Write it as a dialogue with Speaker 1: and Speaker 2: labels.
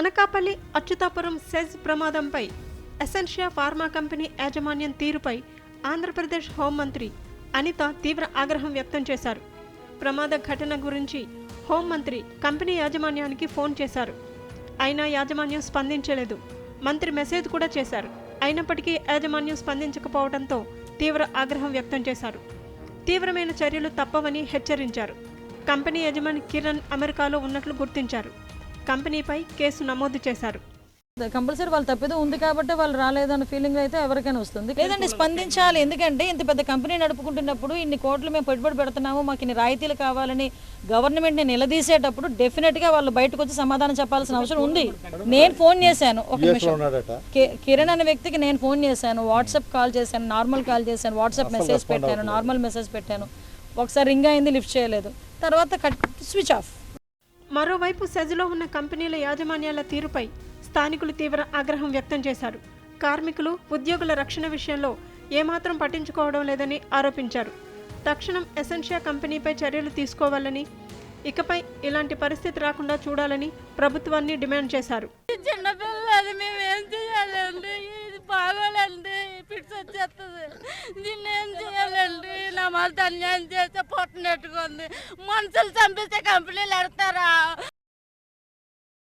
Speaker 1: Anakapalli Atchutapuram SEZ ప్రమాదంపై Essentia pharma company యాజమాన్యం తీరుపై ఆంధ్రప్రదేశ్ హోంమంత్రి అనిత తీవ్ర ఆగ్రహం వ్యక్తం చేశారు. ప్రమాద ఘటన గురించి హోంమంత్రి కంపెనీ యాజమాన్యానికి ఫోన్ చేశారు. అయినా యాజమాన్యం స్పందించలేదు. మంత్రి మెసేజ్ కూడా చేశారు. అయినప్పటికీ యాజమాన్యం స్పందించకపోవడంతో తీవ్ర ఆగ్రహం వ్యక్తం చేశారు. తీవ్రమైన చర్యలు తప్పవని హెచ్చరించారు. కంపెనీ యజమాని కిరణ్ అమెరికాలో ఉన్నట్లు గుర్తించారు. కంపెనీపై కేసు నమోదు చేశారు.
Speaker 2: కంపల్సరీ వాళ్ళు తప్పిదో ఉంది కాబట్టి వాళ్ళు రాలేదన్న ఫీలింగ్ అయితే ఎవరికైనా వస్తుంది. లేదండి స్పందించాలి. ఎందుకంటే ఇంత పెద్ద కంపెనీ నడుపుకుంటున్నప్పుడు ఇన్ని కోట్లు మేము పెట్టుబడి పెడుతున్నాము మాకు ఇన్ని రాయితీలు కావాలని గవర్నమెంట్ని నిలదీసేటప్పుడు డెఫినెట్గా వాళ్ళు బయటకు వచ్చి సమాధానం చెప్పాల్సిన అవసరం ఉంది. నేను ఫోన్ చేశాను ఒక నిమిషం. కిరణ్ అనే వ్యక్తికి నేను ఫోన్ చేశాను వాట్సాప్ కాల్ చేశాను నార్మల్ కాల్ చేశాను వాట్సాప్ మెసేజ్ పెట్టాను నార్మల్ మెసేజ్ పెట్టాను. ఒకసారి రింగ్ అయింది లిఫ్ట్ చేయలేదు. తర్వాత కట్ స్విచ్ ఆఫ్
Speaker 1: మరోవైపు సెజ్లో ఉన్న కంపెనీల యాజమాన్యాల తీరుపై స్థానికులు తీవ్ర ఆగ్రహం వ్యక్తం చేశారు. కార్మికులు ఉద్యోగుల రక్షణ విషయంలో ఏమాత్రం పట్టించుకోవడం లేదని ఆరోపించారు. తక్షణం ఎసెన్షియా కంపెనీపై చర్యలు తీసుకోవాలని ఇకపై ఇలాంటి పరిస్థితి రాకుండా చూడాలని ప్రభుత్వాన్ని డిమాండ్ చేశారు.
Speaker 3: చిన్నపిల్లలు మేము ఏం చేయాలండి? ఇది బాగోలండి పిట్స్ వచ్చేస్తుంది. దీన్ని ఏం చేయాలండి నా మళ్ళీ అన్యాయం చేస్తే పొట్టనెట్టుకుంది. మనుషులు చంపిస్తే కంపెనీలు ఎడతారా?